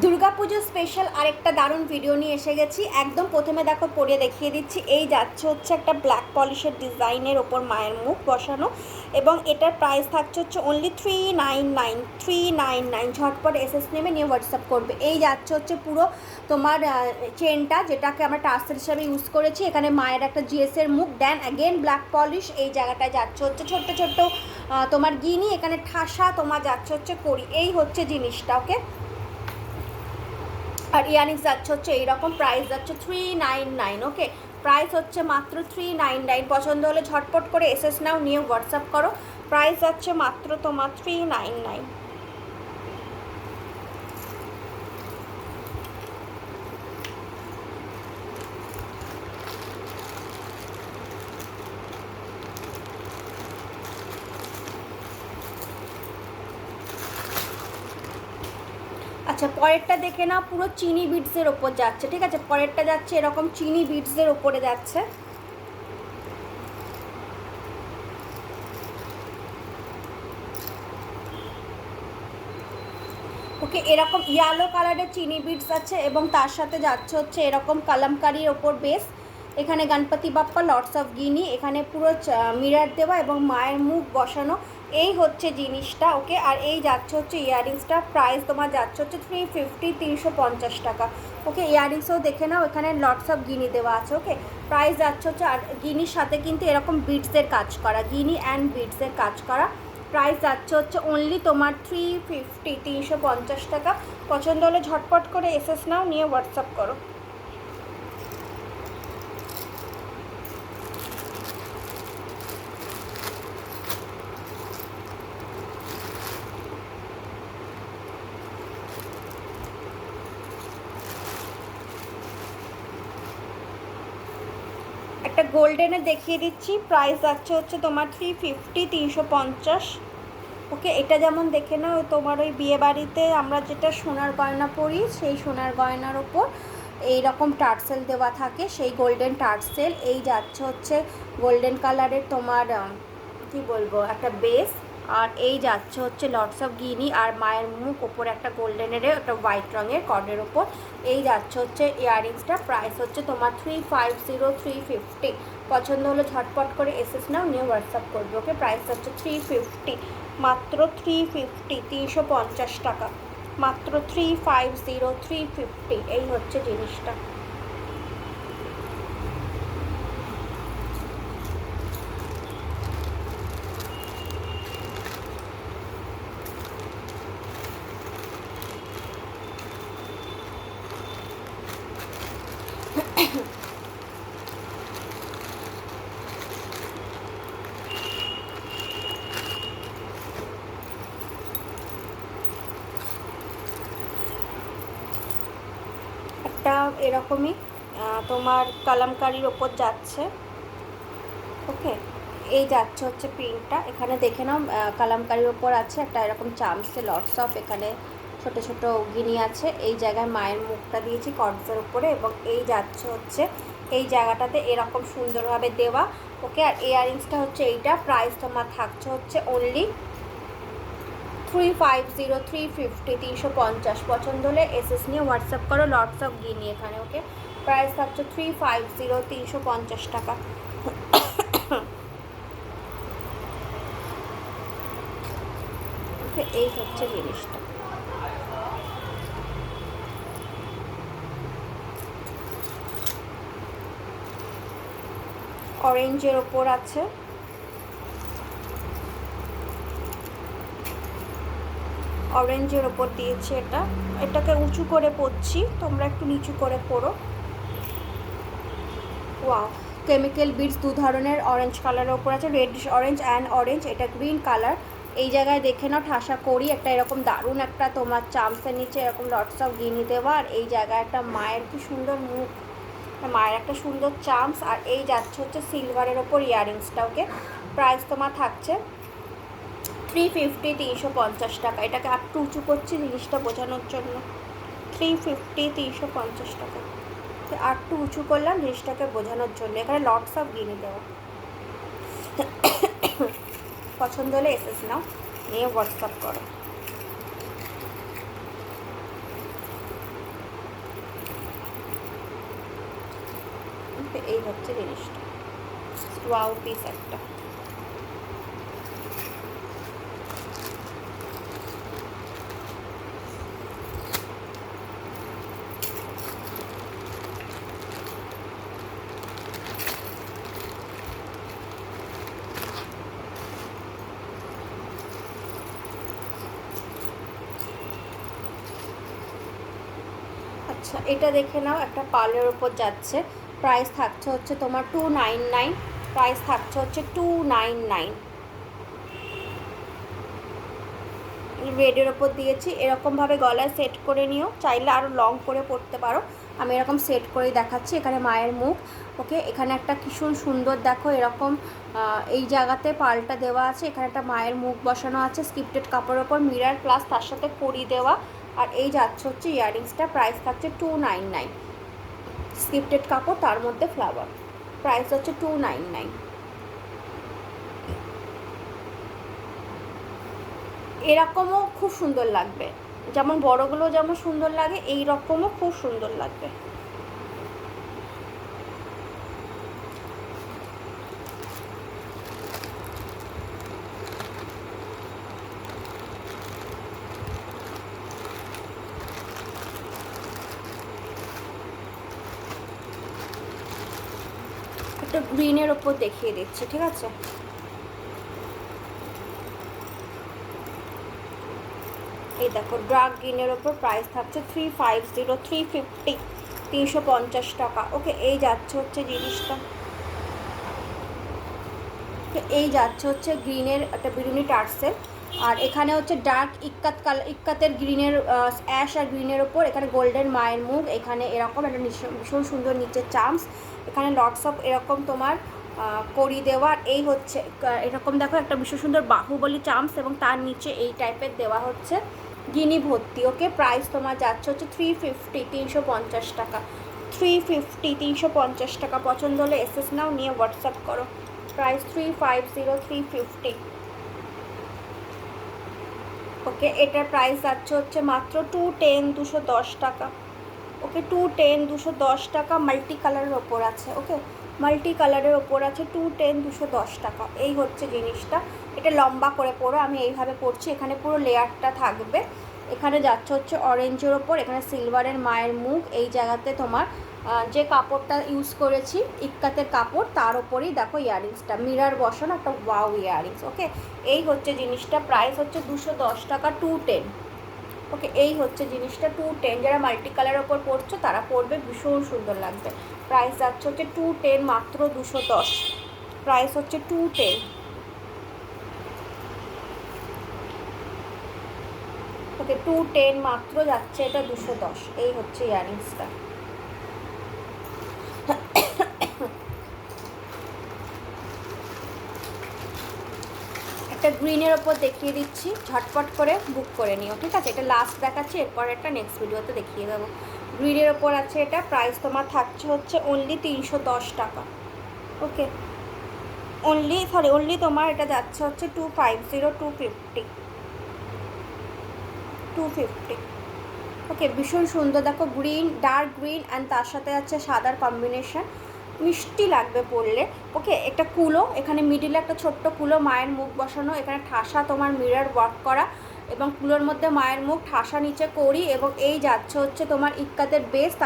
Durga Puja special আরেকটা দারুণ video নিয়ে এসে গেছি। একদম প্রথমে দেখো, পরিয়ে দেখিয়ে দিচ্ছি। এই যাচ্ছে হচ্ছে একটা ব্ল্যাক পলিশের ডিজাইনের ওপর মায়ের মুখ বসানো এবং এটার প্রাইস থাকছে হচ্ছে only three nine nine three nine nine ঝটপট এসএস নেমে নিয়ে হোয়াটসঅ্যাপ করবে। এই যাচ্ছে হচ্ছে পুরো তোমার চেনটা যেটাকে আমরা টার্সেল হিসাবে ইউজ করেছি। এখানে মায়ের একটা জিএসের মুখ। দেন অ্যাগেন ব্ল্যাক পলিশ এই জায়গাটায় যাচ্ছে হচ্ছে ছোট্ট ছোট্ট তোমার গিনি, এখানে ঠাসা তোমার যাচ্ছে হচ্ছে করি এই হচ্ছে জিনিসটা ওকে আর ইয়ারিংস যাচ্ছে হচ্ছে এইরকম প্রাইস যাচ্ছে three nine nine okay price হচ্ছে মাত্র থ্রি নাইন নাইন পছন্দ হলে ঝটপট করে এসএস নাও নিয়ে হোয়াটসঅ্যাপ করো। প্রাইস যাচ্ছে মাত্র তোমার থ্রি নাইন নাইন আচ্ছা পরেরটা দেখে না পুরো চিনি বিটসের ওপর যাচ্ছে, ঠিক আছে? পরেরটা যাচ্ছে, এরকম চিনি বিটসের ওপরে যাচ্ছে। ওকে, এরকম ইয়েলো কালারের চিনি বিটস আছে এবং তার সাথে যাচ্ছে হচ্ছে এরকম কালামকারির ওপর বেস এখানে গণপতি বাপ্পা লর্ডস অফ গিনি এখানে পুরো মিরার দেওয়া এবং মায়ের মুখ বসানো। এই হচ্ছে জিনিসটা, ওকে? আর এই যাচ্ছে হচ্ছে ইয়াররিংসটা, প্রাইস তোমার যাচ্ছে হচ্ছে থ্রি ফিফটি তিনশো পঞ্চাশ টাকা। ওকে, ইয়াররিংসও দেখে নাও, এখানে লটস অফ গিনি দেওয়া আছে, ওকে? প্রাইস যাচ্ছে হচ্ছে, আর গিনির সাথে কিন্তু এরকম বিটসের কাজ করা, গিনি অ্যান্ড বিটসের কাজ করা। প্রাইস যাচ্ছে হচ্ছে অনলি তোমার থ্রি ফিফটি তিনশো পঞ্চাশ টাকা। পছন্দ হলে ঝটপট করে এসএস নাও, নিয়ে হোয়াটসঅ্যাপ করো। একটা গোল্ডেনে দেখিয়ে দিচ্ছি। প্রাইস যাচ্ছে হচ্ছে তোমার থ্রি ফিফটি তিনশো পঞ্চাশ। ওকে, এটা যেমন দেখে না ওই তোমার ওই বিয়েবাড়িতে আমরা যেটা সোনার গয়না পরি, সেই সোনার গয়নার ওপর এই রকম টার্সেল দেওয়া থাকে, সেই গোল্ডেন টার্সেল। এই যাচ্ছে হচ্ছে গোল্ডেন কালারের তোমার কি বলব, একটা বেস। আর এই যাচ্ছে হচ্ছে লটস অফ গিনি আর মায়ের মুখ, ওপরে একটা গোল্ডেনের একটা হোয়াইট রঙের কর্ডের ওপর এই যাচ্ছে হচ্ছে ইয়াররিংসটা প্রাইস হচ্ছে তোমার three five zero three fifty পছন্দ হলে ঝটপট করে এসএস নাও, নিয়ে হোয়াটসঅ্যাপ করবে ওকে প্রাইস হচ্ছে থ্রি ফিফটি মাত্র থ্রি ফিফটি তিনশো পঞ্চাশ টাকা। মাত্র three five zero three fifty এই হচ্ছে জিনিসটা একটা এরকমই তোমার কালামকারির ওপর যাচ্ছে। ওকে, এই যাচ্ছে হচ্ছে প্রিন্টটা এখানে দেখে নাও কালামকারির ওপর আছে একটা এরকম চামসে লটস অফ এখানে ছোট ছোট গিনি আছে। এই জায়গায় মায়ের মুখটা দিয়েছি কর্ডসের উপরে এবং এই যাচ্ছে হচ্ছে, এই জায়গাটাতে এরকম সুন্দরভাবে দেওয়া। ওকে, আর ইয়াররিংসটা হচ্ছে এইটা। প্রাইস তোমার থাকছে হচ্ছে only three five zero three fifty তিনশো পঞ্চাশ পছন্দ হলে এসএস নিয়ে হোয়াটসঅ্যাপ করো লটস অফ গিনি এখানে ওকে প্রাইস থাকছে থ্রি ফাইভ জিরো তিনশো পঞ্চাশ টাকা। এই হচ্ছে জিনিসটা। অরেঞ্জের ওপর আছে। অরেঞ্জের ওপর দিয়েছি এটা। এটাকে উঁচু করে পরছি, তোমরা একটু নিচু করে পরো। ওয়াও কেমিক্যাল বিটস দু ধরনের অরেঞ্জ কালারের ওপর আছে রেড অরেঞ্জ অ্যান্ড অরেঞ্জ এটা গ্রিন কালার এই জায়গায় দেখে নাও, ঠাসা করি, একটা এরকম দারুণ একটা তোমার চামসের নিচে এরকম লটস অফ গিনি দেওয়া, আর এই জায়গায় একটা মায়ের কি সুন্দর মুখ। মায়ের একটা সুন্দর চামস আর এই যাচ্ছে হচ্ছে সিলভারের ওপর ইয়াররিংসটা ওকে প্রাইস তোমার থাকছে থ্রি ফিফটি তিনশো পঞ্চাশ টাকা। এটাকে একটু উঁচু করছি জিনিসটা বোঝানোর জন্য। থ্রি ফিফটি তিনশো পঞ্চাশ টাকা। একটু উঁচু করলাম জিনিসটাকে বোঝানোর জন্য। এখানে লটস অফ গিনে দেওয়া। পছন্দ হলে এসএস নাও। নিয়ে হোয়াটসঅ্যাপ করো। এই হচ্ছে জিনিসটা। ওয়াও পিস একটা। আচ্ছা এটা দেখে নাও, একটা পার্লের ওপর যাচ্ছে। প্রাইস থাকছে হচ্ছে তোমার টু নাইন নাইন প্রাইস থাকছে হচ্ছে টু নাইন নাইন রেডের ওপর দিয়েছি এরকমভাবে গলায় সেট করে নিও, চাইলে আরও লং করে পরতে পারো। আমি এরকম সেট করেই দেখাচ্ছি, এখানে মায়ের মুখ। ওকে এখানে একটা ভীষণ সুন্দর দেখো, এরকম এই জায়গাতে পালটা দেওয়া আছে। এখানে একটা মায়ের মুখ বসানো আছে স্ক্রিপ্টেড কাপড়ের ওপর মিরার প্লাস তার সাথে কড়ি দেওয়া। আর এই যাচ্ছে হচ্ছে ইয়াররিংসটা প্রাইস থাকছে টু নাইন নাইন স্ক্রিপ্টেড কাপড়, তার মধ্যে ফ্লাওয়ার প্রাইস হচ্ছে টু নাইন নাইন এরকমও খুব সুন্দর লাগবে। যেমন বড়গুলো যেমন সুন্দর লাগে এই রকমও খুব সুন্দর লাগবে। একটা গ্রিনের ওপর দেখিয়ে দিচ্ছি, ঠিক আছে? এই দেখো ড্রাগ গ্রিনের ওপর প্রাইস থাকছে three five zero three fifty তিনশো পঞ্চাশ টাকা। ওকে এই যাচ্ছে হচ্ছে জিনিসটা। এই যাচ্ছে হচ্ছে গ্রিনের একটা বিরুনি টার্সেল। আর এখানে হচ্ছে ডার্ক ইক্কাত কালার ইক্কাতের গ্রিনের অ্যাশ আর গ্রিনের ওপর এখানে গোল্ডেন মায়ের মুখ, এখানে এরকম একটা ভীষণ সুন্দর নিচে চামস এখানে লটস অফ এরকম তোমার করি কড়ি দেওয়া এই হচ্ছে এরকম দেখো একটা ভীষণ সুন্দর বাহুবলী চামস এবং তার নিচে এই টাইপের দেওয়া হচ্ছে গিনি ভর্তি ওকে প্রাইস তোমার যাচ্ছে হচ্ছে থ্রি ফিফটি তিনশো পঞ্চাশ টাকা। থ্রি ফিফটি তিনশো পঞ্চাশ টাকা। পছন্দ হলে এসএস নাও, নিয়ে হোয়াটসঅ্যাপ করো। Price three five zero three fifty okay, এটার প্রাইস যাচ্ছে হচ্ছে মাত্র টু টেন দুশো দশ টাকা। ওকে টু টেন দুশো দশ টাকা মাল্টি কালারের ওপর আছে, ওকে? মাল্টি কালারের ওপর আছে টু টেন দুশো দশ টাকা। এই হচ্ছে জিনিসটা। এটা লম্বা করে পরো, আমি এইভাবে পরছি, এখানে পুরো লেয়ারটা থাকবে। এখানে যাচ্ছে হচ্ছে অরেঞ্জের ওপর, এখানে সিলভারের মায়ের মুখ, এই জায়গাতে তোমার যে কাপড়টা ইউজ করেছি, ইক্কাতের কাপড়, তার ওপরেই দেখো ইয়াররিংসটা মিরার বসানো একটা ওয়াও ইয়াররিংস ওকে এই হচ্ছে জিনিসটা প্রাইস হচ্ছে দুশো দশ টাকা টু টেন ওকে এই হচ্ছে জিনিসটা টু টেন যারা মাল্টি কালার ওপর পরছো, তারা পরবে, ভীষণ সুন্দর লাগবে। প্রাইস যাচ্ছে হচ্ছে টু টেন মাত্র দুশো দশ প্রাইস হচ্ছে two ten okay two ten মাত্র যাচ্ছে এটা দুশো দশ, এই হচ্ছে ইয়ারিংসটা একটা গ্রিনের ওপর দেখিয়ে দিচ্ছি। ঝটপট করে বুক করে নিও, ঠিক আছে? এটা লাস্ট দেখাচ্ছি, এরপর একটা নেক্সট ভিডিওতে দেখিয়ে দেবো। গ্রিনের ওপর আছে এটা প্রাইস তোমার থাকছে হচ্ছে অনলি তিনশো দশ টাকা। ওকে অনলি সরি অনলি তোমার এটা যাচ্ছে হচ্ছে two five zero two fifty two fifty okay ভীষণ সুন্দর। দেখো গ্রিন ডার্ক গ্রিন অ্যান্ড তার সাথে আছে সাদার কম্বিনেশন মিষ্টি লাগবে পড়লে ওকে, একটা কুলো, এখানে মিডিলে একটা ছোট্ট কুলো, মায়ের মুখ বসানো, এখানে ঠাসা তোমার মিরর ওয়ার্ক করা এবং কুলোর মধ্যে মায়ের মুখ ঠাসা নিচে করি এবং এই যাচ্ছে হচ্ছে তোমার ইক্কাতের বেস